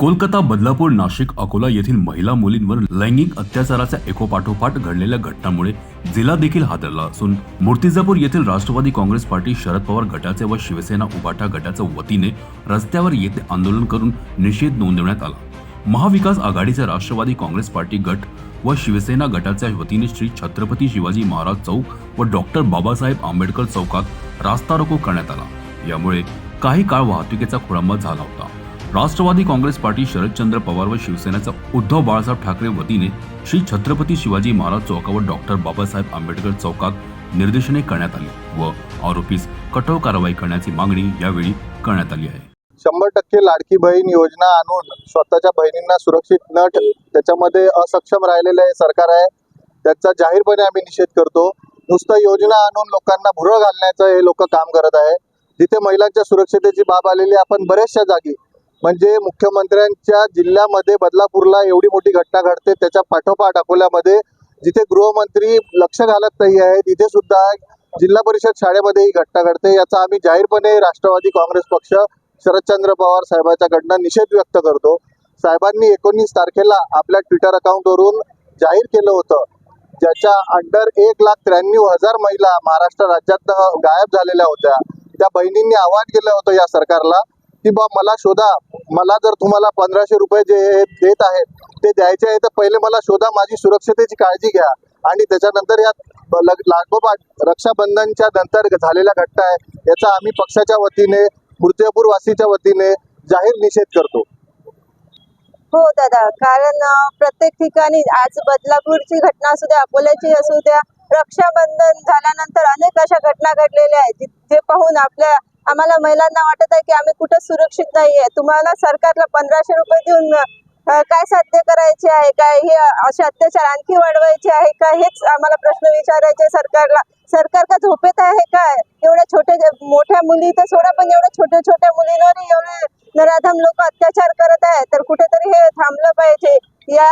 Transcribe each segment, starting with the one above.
कोलकाता बदलापूर नाशिक अकोला येथील महिला मुलींवर लैंगिक अत्याचाराच्या एकोपाठोपाठ घडलेल्या घटनांमुळे जिल्हा देखील हादरला असून मूर्तिजापूर येथील राष्ट्रवादी काँग्रेस पार्टी शरद पवार गटाचे व शिवसेना उभाटा गटाच्या वतीने रस्त्यावर येथे आंदोलन करून निषेध नोंदवण्यात आला. महाविकास आघाडीचे राष्ट्रवादी काँग्रेस पार्टी गट व शिवसेना गटाच्या वतीने श्री छत्रपती शिवाजी महाराज चौक व डॉक्टर बाबासाहेब आंबेडकर चौकात रास्ता रोको करण्यात आला. यामुळे काही काळ वाहतुकीचा खोळंबा झाला होता. राष्ट्रवादी काँग्रेस पार्टी शरदचंद्र पवार व शिवसेनेचा उद्धव बाळासाहेब ठाकरे वतीने श्री छत्रपती शिवाजी महाराज चौकावर डॉक्टर बाबासाहेब आंबेडकर चौकात निर्देशने करण्यात आली व आरोपीस कठोर कारवाई करण्याची मागणी यावेळी करण्यात आली आहे. शंभर टक्के लाडकी बहीण योजना आणून स्वतःच्या बहिणींना सुरक्षित न त्याच्यामध्ये असक्षम राहिलेलं हे सरकार आहे. त्याचा जाहीरपणे आम्ही निषेध करतो. नुसतं योजना आणून लोकांना भुरळ घालण्याचं हे लोक काम करत आहे. जिथे महिलांच्या सुरक्षतेची बाब आलेली आहे, आपण बऱ्याचशा जागी म्हणजे मुख्यमंत्र्यांच्या जिल्ह्यामध्ये बदलापूरला एवढी मोठी घटना घडते त्याच्या पाठोपाठ अकोल्यामध्ये जिथे गृहमंत्री लक्ष घालत नाही आहे तिथे सुद्धा जिल्हा परिषद शाळेमध्ये ही घटना घडते. याचा आम्ही जाहीरपणे राष्ट्रवादी काँग्रेस पक्ष शरदचंद्र पवार साहेबांच्याकडनं निषेध व्यक्त करतो. साहेबांनी एकोणीस तारखेला आपल्या ट्विटर अकाउंटवरून जाहीर केलं होतं. ज्याच्या अंडर एक लाख त्र्याण्णव हजार महिला महाराष्ट्र राज्यात गायब झालेल्या होत्या. त्या बहिणींनी आवाहन केलं होतं या सरकारला. की बा मला शोधा. मला जर तुम्हाला पंधराशे रुपये जे देत आहेत ते द्यायचे आहे तर पहिले मला शोधा माझी सुरक्षतेची काळजी घ्या. आणि त्याच्यानंतर या लागोपाठ रक्षाबंधनच्या नंतर झालेला घटना आहे याचा आम्ही पक्षाच्या वतीने मूर्तिजापूर वासीच्या वतीने जाहीर निषेध करतो. हो दादा. कारण प्रत्येक ठिकाणी आज बदलापूरची घटना असू द्या अकोल्याची असू द्या रक्षाबंधन झाल्यानंतर अनेक अशा घटना घडलेल्या आहेत. जे पाहून आपल्या आम्हाला महिलांना वाटत आहे की आम्ही कुठं सुरक्षित नाहीये. तुम्हाला सरकारला पंधराशे रुपये देऊन काय साध्य करायचे आहे? काय हे असे अत्याचार आणखी वाढवायचे आहे का? हेच आम्हाला प्रश्न विचारायचे सरकारला. सरकार का झोपेत आहे काय एवढ्या छोट्या मोठ्या मुली तर सोडा पण एवढ्या छोट्या छोट्या मुलींवर एवढे नराधम लोक अत्याचार करत आहे तर कुठेतरी हे थांबलं पाहिजे. या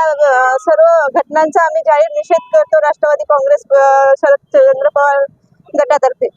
सर्व घटनांचा आम्ही जाहीर निषेध करतो राष्ट्रवादी काँग्रेस शरद चंद्र पवार गटातर्फे.